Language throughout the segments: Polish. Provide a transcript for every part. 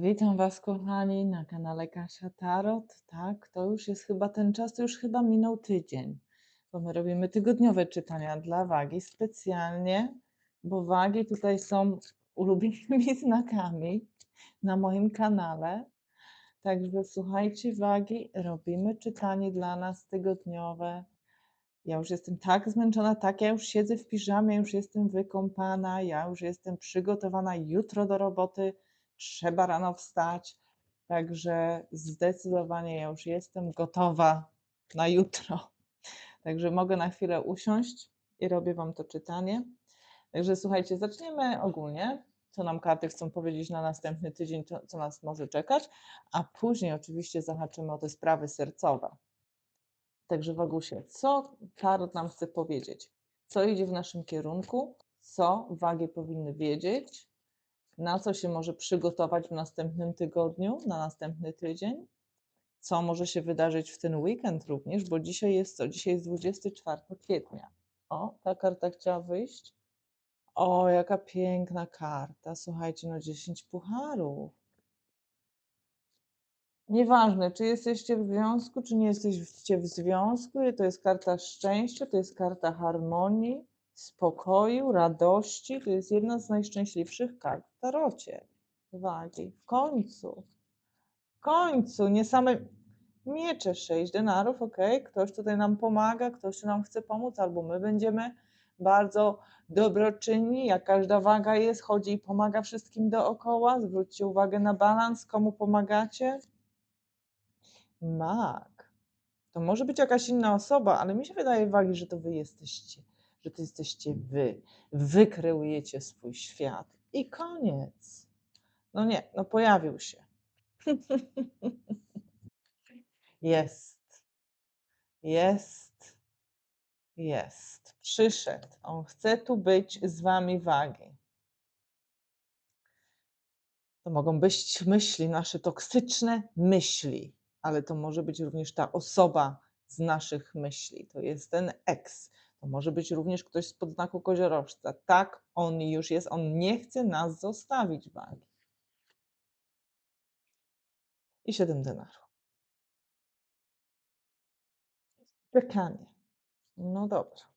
Witam Was, kochani, na kanale Kasia Tarot. Tak, to już jest chyba ten czas, to już chyba minął tydzień, bo my robimy tygodniowe czytania dla wagi specjalnie, bo wagi tutaj są ulubionymi znakami na moim kanale. Także słuchajcie, wagi, robimy czytanie dla nas tygodniowe. Ja już jestem tak zmęczona, tak, ja już siedzę w piżamie, już jestem wykąpana, ja już jestem przygotowana jutro do roboty trzeba rano wstać. Także zdecydowanie ja już jestem gotowa na jutro. Także mogę na chwilę usiąść i robię Wam to czytanie. Także słuchajcie, zaczniemy ogólnie, co nam karty chcą powiedzieć na następny tydzień, co, nas może czekać, a później oczywiście zahaczymy o te sprawy sercowe. Także Wagusie, co tarot nam chce powiedzieć? Co idzie w naszym kierunku? Co wagi powinny wiedzieć? Na co się może przygotować w następnym tygodniu, na następny tydzień, co może się wydarzyć w ten weekend również, bo dzisiaj jest co? Dzisiaj jest 24 kwietnia. O, ta karta chciała wyjść. O, jaka piękna karta. Słuchajcie, no 10 pucharów. Nieważne, czy jesteście w związku, czy nie jesteście w związku, to jest karta szczęścia, to jest karta harmonii, spokoju, radości. To jest jedna z najszczęśliwszych kart w tarocie. Wagi. W końcu. W końcu. Nie same miecze, sześć denarów, ok. Ktoś tutaj nam pomaga, ktoś nam chce pomóc, albo my będziemy bardzo dobroczynni, jak każda waga jest, chodzi i pomaga wszystkim dookoła. Zwróćcie uwagę na balans, komu pomagacie. Mag. To może być jakaś inna osoba, ale mi się wydaje, wagi, że to wy jesteście że to jesteście wy. Wy kreujecie swój świat. I koniec. No nie, no pojawił się. jest. Jest. Jest. Przyszedł. On chce tu być z wami wagi. To mogą być myśli, nasze toksyczne myśli, ale to może być również ta osoba z naszych myśli. To jest ten eks, to może być również ktoś z podznaku koziorożca. Tak, on już jest, on nie chce nas zostawić wagi. I siedem denarów. Czekanie. No dobra.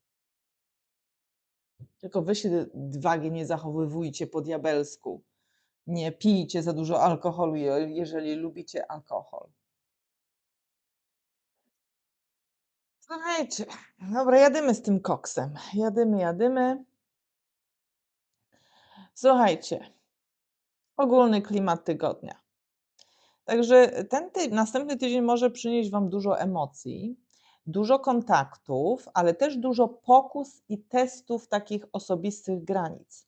Tylko wy się wagi nie zachowywujcie po diabelsku. Nie pijcie za dużo alkoholu, jeżeli lubicie alkohol. Słuchajcie, dobra, jadymy z tym koksem. Jadymy, jadymy. Słuchajcie, ogólny klimat tygodnia. Także ten ty następny tydzień może przynieść Wam dużo emocji, dużo kontaktów, ale też dużo pokus i testów takich osobistych granic.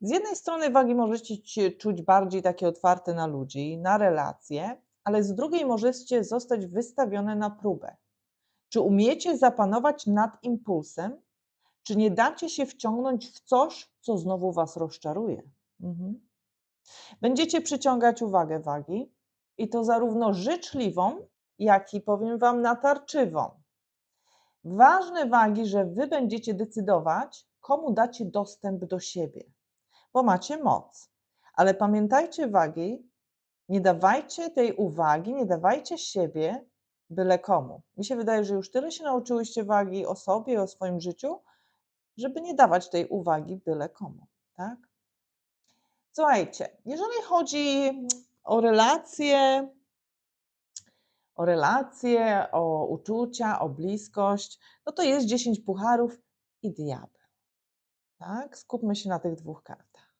Z jednej strony wagi możecie czuć bardziej takie otwarte na ludzi, na relacje, ale z drugiej możecie zostać wystawione na próbę. Czy umiecie zapanować nad impulsem? Czy nie dacie się wciągnąć w coś, co znowu Was rozczaruje? Mhm. Będziecie przyciągać uwagę wagi i to zarówno życzliwą, jak i powiem Wam natarczywą. Ważne wagi, że Wy będziecie decydować, komu dacie dostęp do siebie, bo macie moc. Ale pamiętajcie wagi, nie dawajcie tej uwagi, nie dawajcie siebie byle komu. Mi się wydaje, że już tyle się nauczyłyście wagi o sobie, o swoim życiu, żeby nie dawać tej uwagi byle komu, tak? Słuchajcie, jeżeli chodzi o relacje, o relacje, o uczucia, o bliskość, no to jest 10 pucharów i diabeł. Tak? Skupmy się na tych dwóch kartach.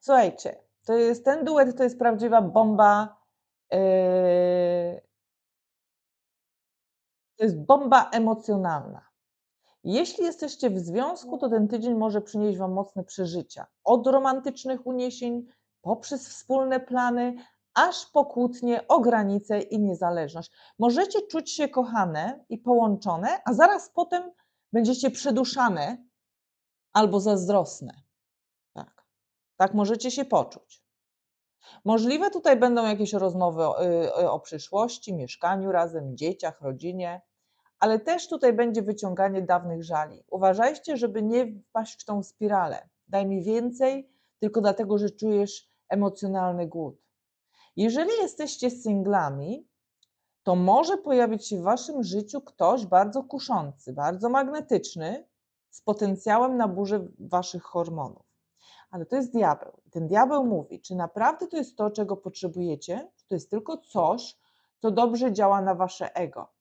Słuchajcie, to jest ten duet, to jest prawdziwa bomba yy, to jest bomba emocjonalna. Jeśli jesteście w związku, to ten tydzień może przynieść Wam mocne przeżycia. Od romantycznych uniesień, poprzez wspólne plany, aż po kłótnie o granice i niezależność. Możecie czuć się kochane i połączone, a zaraz potem będziecie przeduszane albo zazdrosne. Tak, tak możecie się poczuć. Możliwe tutaj będą jakieś rozmowy o, y, o przyszłości, mieszkaniu razem, dzieciach, rodzinie ale też tutaj będzie wyciąganie dawnych żali. Uważajcie, żeby nie wpaść w tą spiralę. Daj mi więcej, tylko dlatego, że czujesz emocjonalny głód. Jeżeli jesteście singlami, to może pojawić się w waszym życiu ktoś bardzo kuszący, bardzo magnetyczny, z potencjałem na burzę waszych hormonów. Ale to jest diabeł. Ten diabeł mówi, czy naprawdę to jest to, czego potrzebujecie, czy to jest tylko coś, co dobrze działa na wasze ego.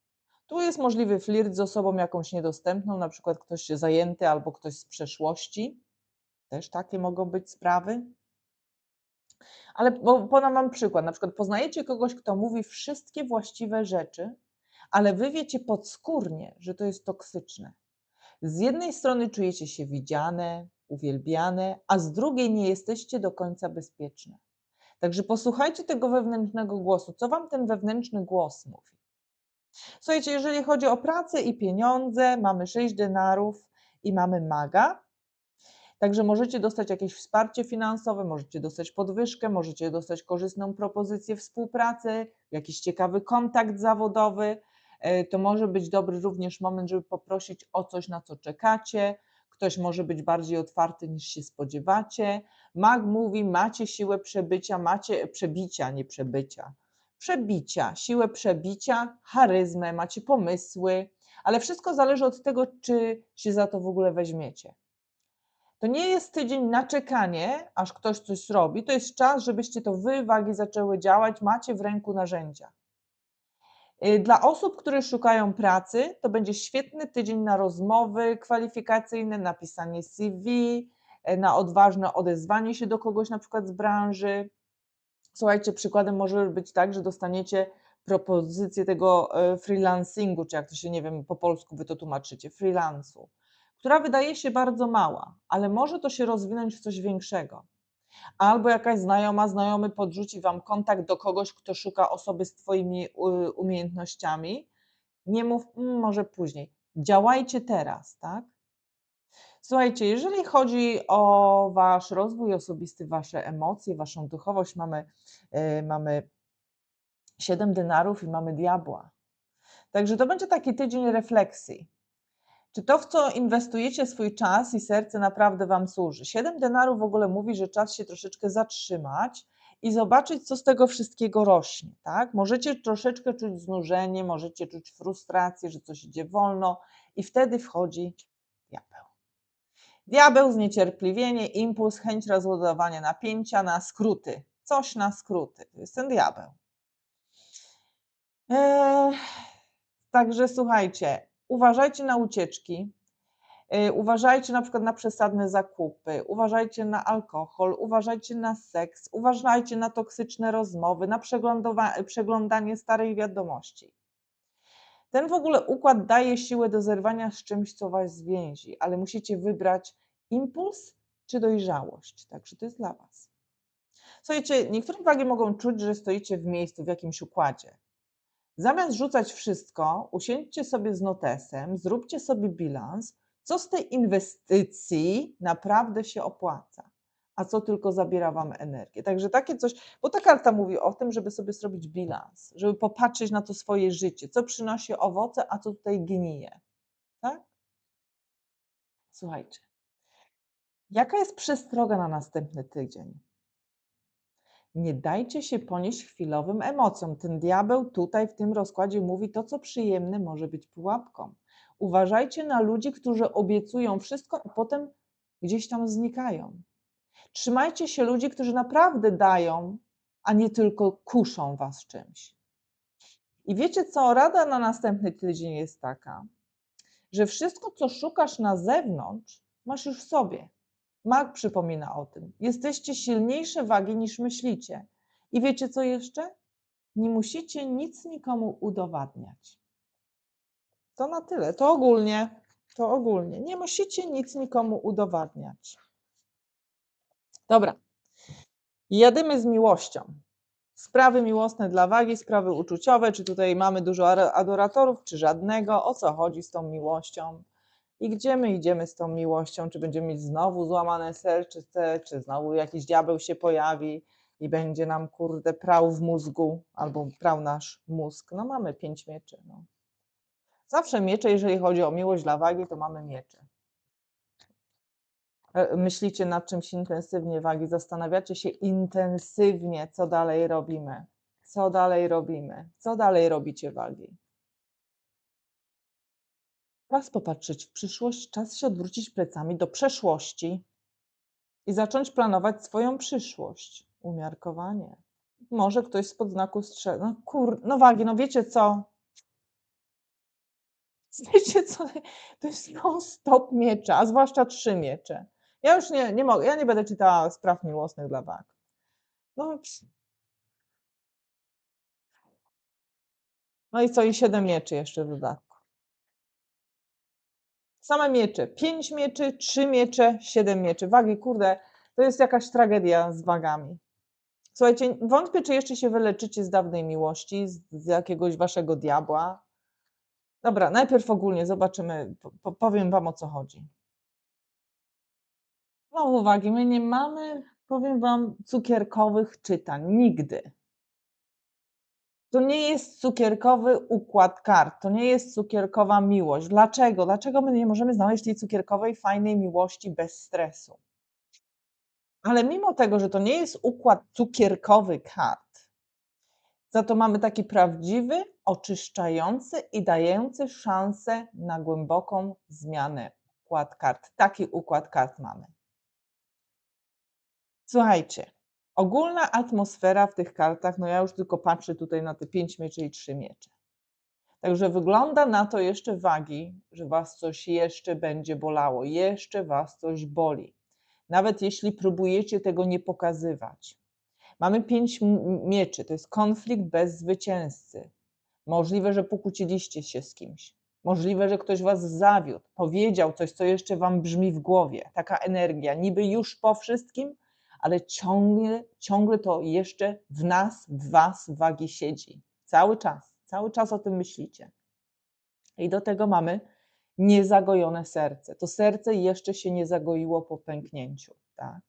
Tu jest możliwy flirt z osobą jakąś niedostępną, na przykład ktoś zajęty albo ktoś z przeszłości. Też takie mogą być sprawy. Ale podam wam przykład. Na przykład poznajecie kogoś, kto mówi wszystkie właściwe rzeczy, ale wy wiecie podskórnie, że to jest toksyczne. Z jednej strony czujecie się widziane, uwielbiane, a z drugiej nie jesteście do końca bezpieczne. Także posłuchajcie tego wewnętrznego głosu. Co wam ten wewnętrzny głos mówi? Słuchajcie, jeżeli chodzi o pracę i pieniądze, mamy 6 denarów i mamy maga. Także możecie dostać jakieś wsparcie finansowe, możecie dostać podwyżkę, możecie dostać korzystną propozycję współpracy, jakiś ciekawy kontakt zawodowy. E, to może być dobry również moment, żeby poprosić o coś, na co czekacie. Ktoś może być bardziej otwarty niż się spodziewacie. Mag mówi: macie siłę przebycia, macie przebicia, nie przebycia. Przebicia, siłę przebicia, charyzmę, macie pomysły, ale wszystko zależy od tego, czy się za to w ogóle weźmiecie. To nie jest tydzień na czekanie, aż ktoś coś zrobi. To jest czas, żebyście to wy, wagi, zaczęły działać. Macie w ręku narzędzia. Y, dla osób, które szukają pracy, to będzie świetny tydzień na rozmowy kwalifikacyjne, napisanie CV, y, na odważne odezwanie się do kogoś, na przykład z branży. Słuchajcie, przykładem może być tak, że dostaniecie propozycję tego y, freelancingu, czy jak to się, nie wiem, po polsku wy to tłumaczycie, freelansu, która wydaje się bardzo mała, ale może to się rozwinąć w coś większego albo jakaś znajoma, znajomy podrzuci Wam kontakt do kogoś, kto szuka osoby z Twoimi umiejętnościami, nie mów, mm, może później. Działajcie teraz, tak? Słuchajcie, jeżeli chodzi o Wasz rozwój osobisty, Wasze emocje, Waszą duchowość, mamy, yy, mamy 7 denarów i mamy diabła. Także to będzie taki tydzień refleksji. Czy to, w co inwestujecie swój czas i serce, naprawdę Wam służy? Siedem denarów w ogóle mówi, że czas się troszeczkę zatrzymać i zobaczyć, co z tego wszystkiego rośnie. Tak? Możecie troszeczkę czuć znużenie, możecie czuć frustrację, że coś idzie wolno, i wtedy wchodzi. Diabeł, zniecierpliwienie, impuls, chęć rozładowania napięcia na skróty. Coś na skróty. To jest ten diabeł. Eee, także słuchajcie, uważajcie na ucieczki, y, uważajcie na przykład na przesadne zakupy, uważajcie na alkohol, uważajcie na seks, uważajcie na toksyczne rozmowy, na przeglądanie starej wiadomości. Ten w ogóle układ daje siłę do zerwania z czymś, co was zwięzi, ale musicie wybrać impuls czy dojrzałość. Także to jest dla was. Słuchajcie, niektóre wagi mogą czuć, że stoicie w miejscu, w jakimś układzie. Zamiast rzucać wszystko, usiądźcie sobie z notesem, zróbcie sobie bilans, co z tej inwestycji naprawdę się opłaca, a co tylko zabiera Wam energię. Także takie coś, bo ta karta mówi o tym, żeby sobie zrobić bilans, żeby popatrzeć na to swoje życie, co przynosi owoce, a co tutaj gnije. Tak? Słuchajcie. Jaka jest przestroga na następny tydzień? Nie dajcie się ponieść chwilowym emocjom. Ten diabeł tutaj w tym rozkładzie mówi, to co przyjemne może być pułapką. Uważajcie na ludzi, którzy obiecują wszystko, a potem gdzieś tam znikają. Trzymajcie się ludzi, którzy naprawdę dają, a nie tylko kuszą was czymś. I wiecie co? Rada na następny tydzień jest taka, że wszystko, co szukasz na zewnątrz, masz już w sobie. Mark przypomina o tym. Jesteście silniejsze wagi niż myślicie. I wiecie co jeszcze? Nie musicie nic nikomu udowadniać. To na tyle. To ogólnie. To ogólnie. Nie musicie nic nikomu udowadniać. Dobra. Jadymy z miłością. Sprawy miłosne dla wagi, sprawy uczuciowe, czy tutaj mamy dużo adoratorów, czy żadnego, o co chodzi z tą miłością i gdzie my idziemy z tą miłością, czy będziemy mieć znowu złamane serce, czy znowu jakiś diabeł się pojawi i będzie nam, kurde, prał w mózgu, albo prał nasz mózg. No mamy pięć mieczy. No. Zawsze miecze, jeżeli chodzi o miłość dla wagi, to mamy miecze. E, myślicie nad czymś intensywnie, wagi, zastanawiacie się intensywnie, co dalej robimy. Co dalej robimy? Co dalej robicie, wagi? Czas popatrzeć w przyszłość, czas się odwrócić plecami do przeszłości i zacząć planować swoją przyszłość. Umiarkowanie. Może ktoś spod znaku strzel. No kur... no wagi, no wiecie co? Wiecie co? To jest non-stop miecze, a zwłaszcza trzy miecze. Ja już nie, nie mogę, ja nie będę czytała spraw miłosnych dla wag. No, no i co? I siedem mieczy jeszcze w dodatku. Same miecze. Pięć mieczy, trzy miecze, siedem mieczy. Wagi, kurde, to jest jakaś tragedia z wagami. Słuchajcie, wątpię, czy jeszcze się wyleczycie z dawnej miłości, z, jakiegoś waszego diabła. Dobra, najpierw ogólnie zobaczymy, po, powiem wam o co chodzi. No uwagi, my nie mamy, powiem wam, cukierkowych czytań. Nigdy. To nie jest cukierkowy układ kart, to nie jest cukierkowa miłość. Dlaczego? Dlaczego my nie możemy znaleźć tej cukierkowej, fajnej miłości bez stresu? Ale mimo tego, że to nie jest układ cukierkowy kart, za to mamy taki prawdziwy, oczyszczający i dający szansę na głęboką zmianę układ kart. Taki układ kart mamy. Słuchajcie, ogólna atmosfera w tych kartach, no ja już tylko patrzę tutaj na te pięć mieczy i trzy miecze. Także wygląda na to jeszcze wagi, że was coś jeszcze będzie bolało, jeszcze was coś boli. Nawet jeśli próbujecie tego nie pokazywać. Mamy pięć mieczy, to jest konflikt bez zwycięzcy. Możliwe, że pokłóciliście się z kimś. Możliwe, że ktoś was zawiódł, powiedział coś, co jeszcze wam brzmi w głowie. Taka energia, niby już po wszystkim, ale ciągle, ciągle to jeszcze w nas, w was wagi siedzi. Cały czas, cały czas o tym myślicie. I do tego mamy niezagojone serce. To serce jeszcze się nie zagoiło po pęknięciu, tak?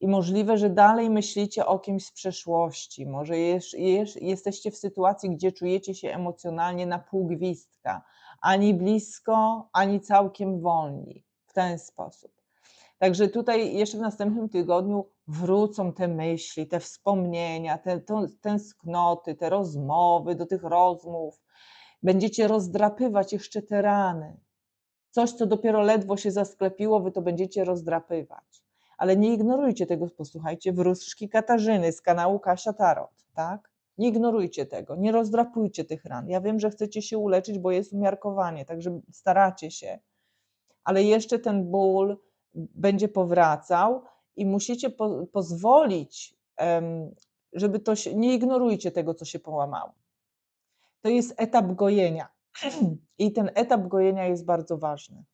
I możliwe, że dalej myślicie o kimś z przeszłości. Może jest, jesteście w sytuacji, gdzie czujecie się emocjonalnie na pół gwizdka, ani blisko, ani całkiem wolni. W ten sposób. Także tutaj jeszcze w następnym tygodniu wrócą te myśli, te wspomnienia, te, te tęsknoty, te rozmowy do tych rozmów. Będziecie rozdrapywać jeszcze te rany. Coś, co dopiero ledwo się zasklepiło, wy to będziecie rozdrapywać. Ale nie ignorujcie tego, posłuchajcie, wróżki Katarzyny z kanału Kasia Tarot, tak? Nie ignorujcie tego, nie rozdrapujcie tych ran. Ja wiem, że chcecie się uleczyć, bo jest umiarkowanie, także staracie się, ale jeszcze ten ból, będzie powracał i musicie po, pozwolić, żeby to się, nie ignorujcie tego, co się połamało. To jest etap gojenia i ten etap gojenia jest bardzo ważny.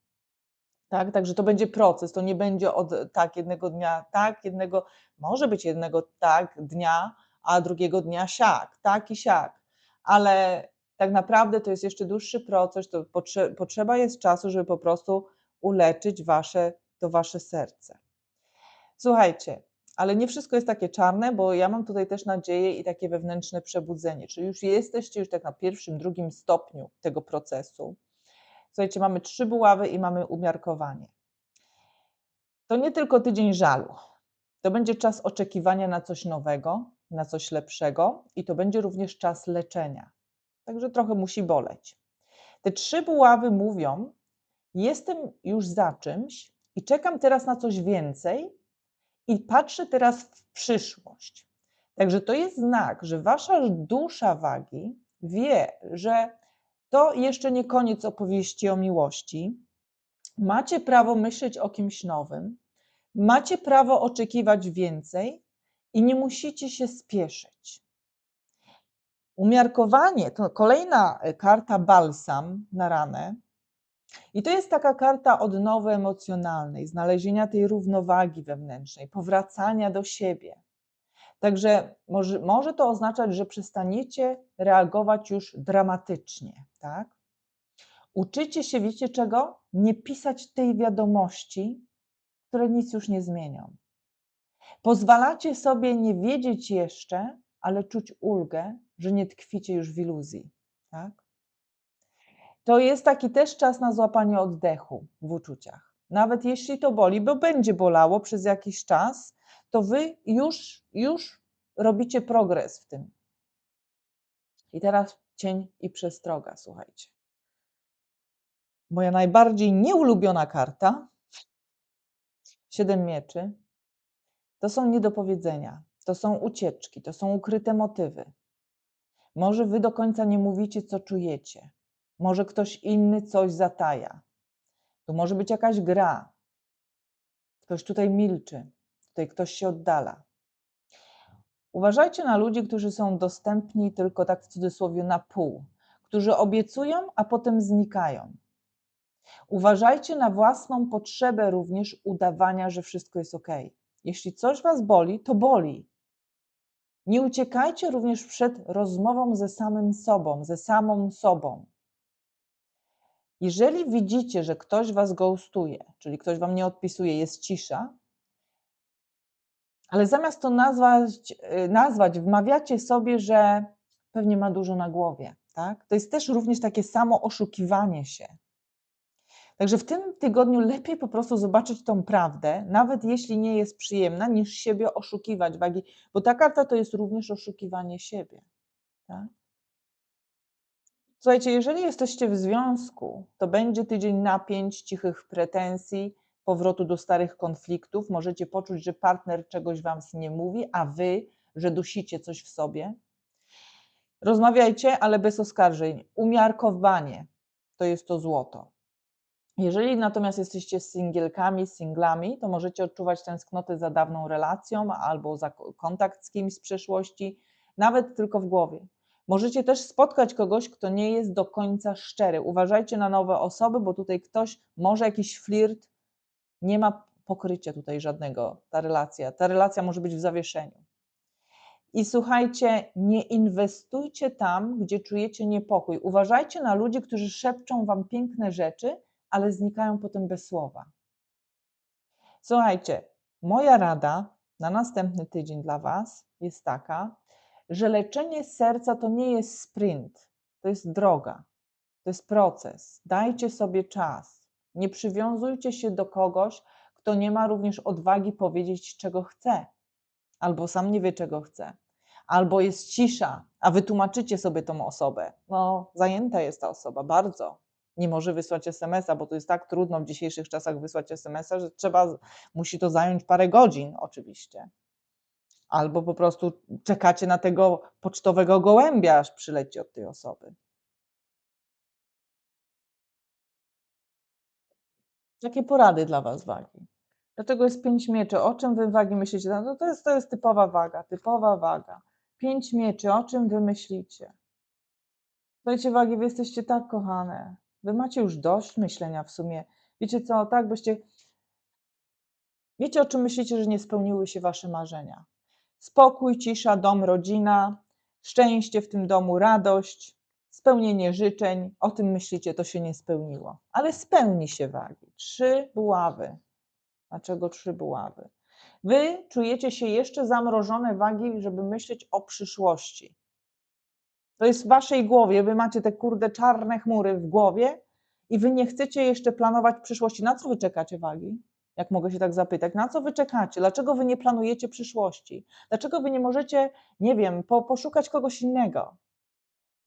Tak, także to będzie proces, to nie będzie od tak jednego dnia tak, jednego, może być jednego tak dnia, a drugiego dnia siak, tak i siak, ale tak naprawdę to jest jeszcze dłuższy proces, to potrze potrzeba jest czasu, żeby po prostu uleczyć wasze to wasze serce. Słuchajcie, ale nie wszystko jest takie czarne, bo ja mam tutaj też nadzieję i takie wewnętrzne przebudzenie. Czyli już jesteście już tak na pierwszym, drugim stopniu tego procesu. Słuchajcie, mamy trzy buławy i mamy umiarkowanie. To nie tylko tydzień żalu. To będzie czas oczekiwania na coś nowego, na coś lepszego i to będzie również czas leczenia. Także trochę musi boleć. Te trzy buławy mówią: Jestem już za czymś, i czekam teraz na coś więcej i patrzę teraz w przyszłość. Także to jest znak, że wasza dusza wagi wie, że to jeszcze nie koniec opowieści o miłości. Macie prawo myśleć o kimś nowym, macie prawo oczekiwać więcej i nie musicie się spieszyć. Umiarkowanie to kolejna karta balsam na ranę. I to jest taka karta odnowy emocjonalnej, znalezienia tej równowagi wewnętrznej, powracania do siebie. Także może, może to oznaczać, że przestaniecie reagować już dramatycznie, tak? Uczycie się, wiecie czego? Nie pisać tej wiadomości, które nic już nie zmienią. Pozwalacie sobie nie wiedzieć jeszcze, ale czuć ulgę, że nie tkwicie już w iluzji, tak? To jest taki też czas na złapanie oddechu w uczuciach, Nawet jeśli to boli, bo będzie bolało przez jakiś czas, to wy już, już robicie progres w tym. I teraz cień i przestroga, słuchajcie. Moja najbardziej nieulubiona karta, siedem mieczy, to są niedopowiedzenia, to są ucieczki, to są ukryte motywy. Może wy do końca nie mówicie, co czujecie. Może ktoś inny coś zataja. To może być jakaś gra. Ktoś tutaj milczy, tutaj ktoś się oddala. Uważajcie na ludzi, którzy są dostępni tylko tak w cudzysłowie na pół, którzy obiecują, a potem znikają. Uważajcie na własną potrzebę również udawania, że wszystko jest ok. Jeśli coś was boli, to boli. Nie uciekajcie również przed rozmową ze samym sobą, ze samą sobą. Jeżeli widzicie, że ktoś was ghostuje, czyli ktoś wam nie odpisuje, jest cisza, ale zamiast to nazwać, y, nazwać wmawiacie sobie, że pewnie ma dużo na głowie. Tak? To jest też również takie samo oszukiwanie się. Także w tym tygodniu lepiej po prostu zobaczyć tą prawdę, nawet jeśli nie jest przyjemna, niż siebie oszukiwać bo ta karta to jest również oszukiwanie siebie. Tak? Słuchajcie, jeżeli jesteście w związku, to będzie tydzień napięć, cichych pretensji, powrotu do starych konfliktów. Możecie poczuć, że partner czegoś wam nie mówi, a wy, że dusicie coś w sobie. Rozmawiajcie, ale bez oskarżeń. Umiarkowanie to jest to złoto. Jeżeli natomiast jesteście singielkami, singlami, to możecie odczuwać tęsknotę za dawną relacją albo za kontakt z kimś z przeszłości, nawet tylko w głowie. Możecie też spotkać kogoś, kto nie jest do końca szczery. Uważajcie na nowe osoby, bo tutaj ktoś może jakiś flirt, nie ma pokrycia tutaj żadnego, ta relacja. Ta relacja może być w zawieszeniu. I słuchajcie, nie inwestujcie tam, gdzie czujecie niepokój. Uważajcie na ludzi, którzy szepczą wam piękne rzeczy, ale znikają potem bez słowa. Słuchajcie, moja rada na następny tydzień dla Was jest taka, że leczenie serca to nie jest sprint, to jest droga, to jest proces. Dajcie sobie czas. Nie przywiązujcie się do kogoś, kto nie ma również odwagi powiedzieć, czego chce, albo sam nie wie, czego chce, albo jest cisza, a wytłumaczycie sobie tą osobę. No, zajęta jest ta osoba bardzo nie może wysłać SMS-a, bo to jest tak trudno w dzisiejszych czasach wysłać SMS-a, że trzeba, musi to zająć parę godzin oczywiście. Albo po prostu czekacie na tego pocztowego gołębia, aż przyleci od tej osoby. Jakie porady dla Was wagi? Dlaczego jest pięć mieczy? O czym Wy wagi myślicie? No to, jest, to jest typowa waga, typowa waga. Pięć mieczy, o czym Wy myślicie? Słuchajcie, wagi, Wy jesteście tak kochane. Wy macie już dość myślenia w sumie. Wiecie co, tak byście. Wiecie, o czym myślicie, że nie spełniły się wasze marzenia? Spokój, cisza, dom, rodzina, szczęście w tym domu, radość, spełnienie życzeń. O tym myślicie, to się nie spełniło. Ale spełni się wagi. Trzy buławy. Dlaczego trzy buławy? Wy czujecie się jeszcze zamrożone wagi, żeby myśleć o przyszłości. To jest w waszej głowie, wy macie te kurde czarne chmury w głowie i wy nie chcecie jeszcze planować przyszłości. Na co wy czekacie wagi? Jak mogę się tak zapytać, na co wy czekacie? Dlaczego wy nie planujecie przyszłości? Dlaczego wy nie możecie, nie wiem, po, poszukać kogoś innego?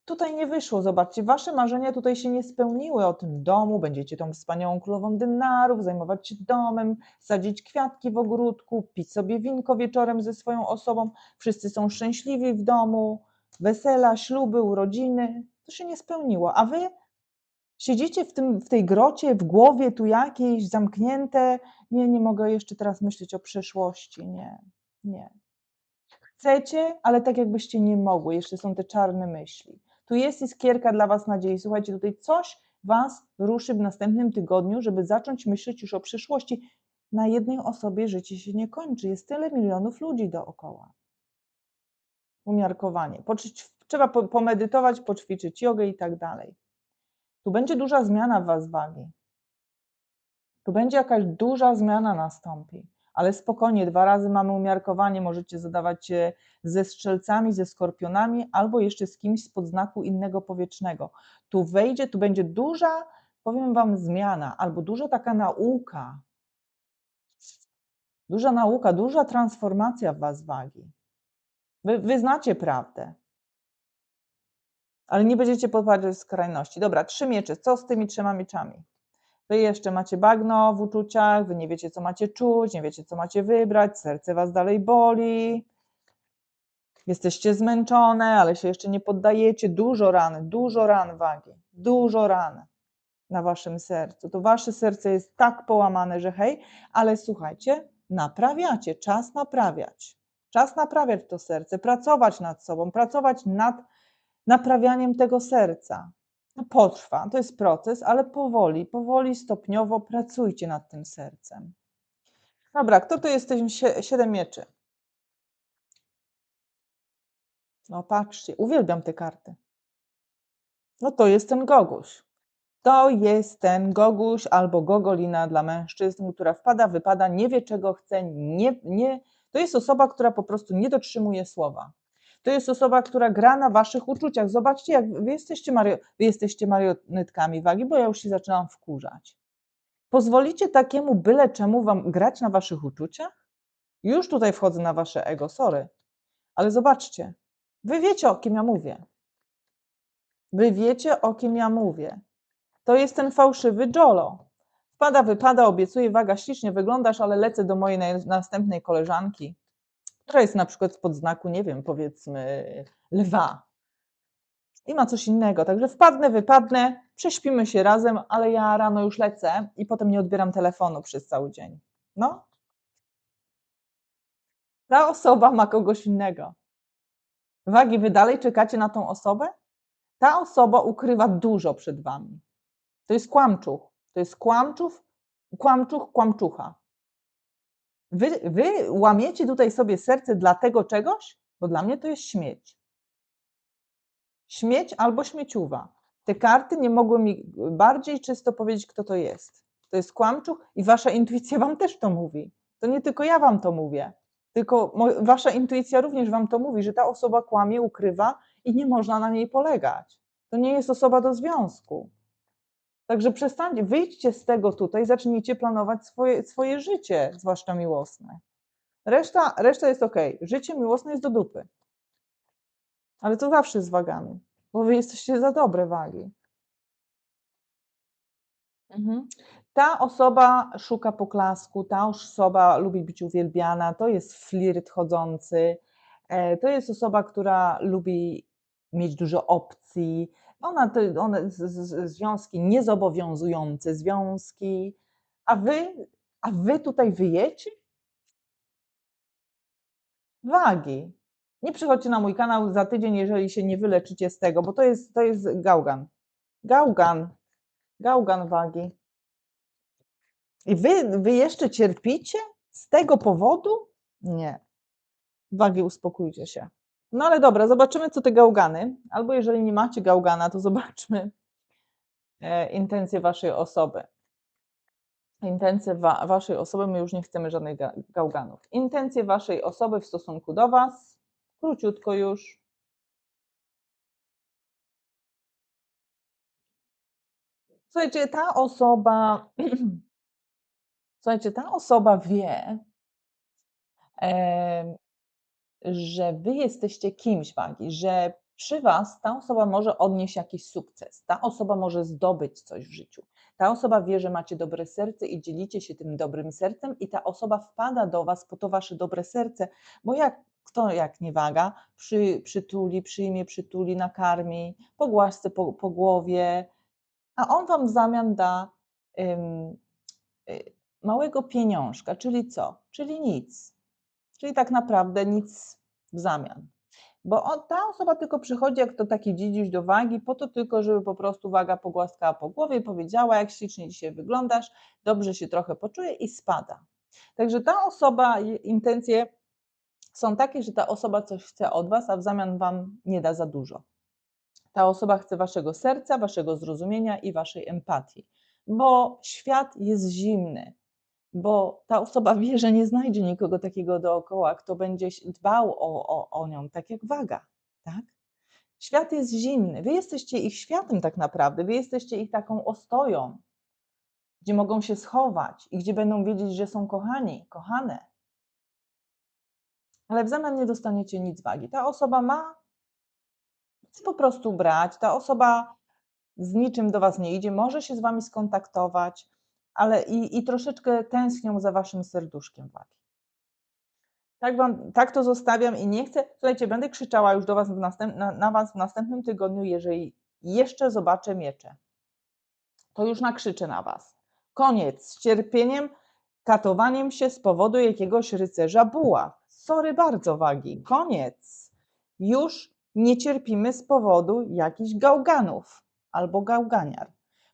Tutaj nie wyszło, zobaczcie, wasze marzenia tutaj się nie spełniły o tym domu, będziecie tą wspaniałą królową dynarów, zajmować się domem, sadzić kwiatki w ogródku, pić sobie winko wieczorem ze swoją osobą, wszyscy są szczęśliwi w domu, wesela, śluby, urodziny, to się nie spełniło. A wy siedzicie w, tym, w tej grocie, w głowie tu jakieś zamknięte. Nie, nie mogę jeszcze teraz myśleć o przeszłości. Nie, nie. Chcecie, ale tak jakbyście nie mogły. Jeszcze są te czarne myśli. Tu jest iskierka dla Was nadziei. Słuchajcie, tutaj coś Was ruszy w następnym tygodniu, żeby zacząć myśleć już o przyszłości. Na jednej osobie życie się nie kończy. Jest tyle milionów ludzi dookoła umiarkowanie. Trzeba pomedytować, poćwiczyć jogę i tak dalej. Tu będzie duża zmiana w Was wagi. Tu będzie jakaś duża zmiana nastąpi, ale spokojnie, dwa razy mamy umiarkowanie, możecie zadawać się ze strzelcami, ze skorpionami albo jeszcze z kimś z podznaku innego powietrznego. Tu wejdzie, tu będzie duża powiem Wam zmiana albo duża taka nauka. Duża nauka, duża transformacja w Was wagi. Wy, wy znacie prawdę. Ale nie będziecie podpadać skrajności. Dobra, trzy miecze. Co z tymi trzema mieczami? Wy jeszcze macie bagno w uczuciach, wy nie wiecie, co macie czuć, nie wiecie, co macie wybrać, serce was dalej boli. Jesteście zmęczone, ale się jeszcze nie poddajecie. Dużo ran, dużo ran wagi, dużo ran na waszym sercu. To wasze serce jest tak połamane, że hej, ale słuchajcie, naprawiacie, czas naprawiać. Czas naprawiać to serce, pracować nad sobą, pracować nad naprawianiem tego serca. No potrwa, to jest proces, ale powoli, powoli, stopniowo pracujcie nad tym sercem. Dobra, kto to jest ten siedem mieczy? No patrzcie, uwielbiam te karty. No to jest ten goguś. To jest ten goguś albo gogolina dla mężczyzn, która wpada, wypada, nie wie czego chce, nie, nie, to jest osoba, która po prostu nie dotrzymuje słowa. To jest osoba, która gra na waszych uczuciach. Zobaczcie, jak wy jesteście, mario, wy jesteście marionetkami wagi, bo ja już się zaczynam wkurzać. Pozwolicie takiemu byle czemu wam grać na waszych uczuciach? Już tutaj wchodzę na wasze ego, sorry. Ale zobaczcie, wy wiecie, o kim ja mówię. Wy wiecie, o kim ja mówię. To jest ten fałszywy Jolo. Wpada, wypada, obiecuje, waga, ślicznie wyglądasz, ale lecę do mojej następnej koleżanki która jest na przykład pod znaku, nie wiem, powiedzmy lwa i ma coś innego. Także wpadnę, wypadnę, prześpimy się razem, ale ja rano już lecę i potem nie odbieram telefonu przez cały dzień. No. Ta osoba ma kogoś innego. Wagi, wy dalej czekacie na tą osobę? Ta osoba ukrywa dużo przed wami. To jest kłamczuch. To jest kłamczów, kłamczuch, kłamczucha. Wy, wy łamiecie tutaj sobie serce dla tego czegoś, bo dla mnie to jest śmieć. Śmieć albo śmieciuwa. Te karty nie mogły mi bardziej czysto powiedzieć, kto to jest. To jest kłamczuch i wasza intuicja wam też to mówi. To nie tylko ja wam to mówię, tylko wasza intuicja również wam to mówi, że ta osoba kłamie, ukrywa i nie można na niej polegać. To nie jest osoba do związku. Także przestańcie, wyjdźcie z tego tutaj, zacznijcie planować swoje, swoje życie, zwłaszcza miłosne. Reszta, reszta jest ok. Życie miłosne jest do dupy. Ale to zawsze z wagami, bo wy jesteście za dobre wagi. Mhm. Ta osoba szuka poklasku, ta osoba lubi być uwielbiana, to jest flirt chodzący, e, to jest osoba, która lubi mieć dużo opcji, ona, one z, z, związki niezobowiązujące związki, a wy, a wy tutaj wyjecie? Wagi. Nie przychodźcie na mój kanał za tydzień, jeżeli się nie wyleczycie z tego, bo to jest, to jest gałgan. Gałgan. Gałgan wagi. I wy, wy jeszcze cierpicie z tego powodu? Nie. Wagi, uspokójcie się. No ale dobra, zobaczymy, co te gałgany, albo jeżeli nie macie gałgana, to zobaczmy e, intencje waszej osoby. Intencje wa waszej osoby, my już nie chcemy żadnych ga gałganów. Intencje waszej osoby w stosunku do was, króciutko już. Słuchajcie, ta osoba, słuchajcie, ta osoba wie, że wy jesteście kimś wagi, że przy was ta osoba może odnieść jakiś sukces, ta osoba może zdobyć coś w życiu. Ta osoba wie, że macie dobre serce i dzielicie się tym dobrym sercem, i ta osoba wpada do was po to wasze dobre serce, bo jak kto jak nie waga, przy, przytuli, przyjmie, przytuli, nakarmi, pogłaszce po, po głowie, a on wam w zamian da ym, y, małego pieniążka, czyli co? Czyli nic. Czyli tak naprawdę nic w zamian. Bo on, ta osoba tylko przychodzi jak to taki dziedzic do wagi, po to tylko, żeby po prostu waga pogłaskała po głowie, powiedziała, jak ślicznie dzisiaj wyglądasz, dobrze się trochę poczuje i spada. Także ta osoba, intencje są takie, że ta osoba coś chce od was, a w zamian wam nie da za dużo. Ta osoba chce waszego serca, waszego zrozumienia i waszej empatii, bo świat jest zimny bo ta osoba wie, że nie znajdzie nikogo takiego dookoła, kto będzie dbał o, o, o nią, tak jak waga. Tak? Świat jest zimny. Wy jesteście ich światem tak naprawdę. Wy jesteście ich taką ostoją, gdzie mogą się schować i gdzie będą wiedzieć, że są kochani, kochane. Ale w zamian nie dostaniecie nic wagi. Ta osoba ma po prostu brać. Ta osoba z niczym do Was nie idzie, może się z Wami skontaktować, ale i, i troszeczkę tęsknią za Waszym serduszkiem wagi. Tak, wam, tak to zostawiam i nie chcę. Słuchajcie, będę krzyczała już do was następ, na, na Was w następnym tygodniu, jeżeli jeszcze zobaczę miecze. To już nakrzyczę na Was. Koniec z cierpieniem, katowaniem się z powodu jakiegoś rycerza buław. Sorry bardzo, wagi. Koniec. Już nie cierpimy z powodu jakichś gałganów albo gałganiar.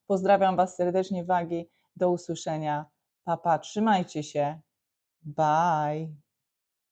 Pozdrawiam Was serdecznie, wagi. Do usłyszenia. Papa, trzymajcie się. Bye.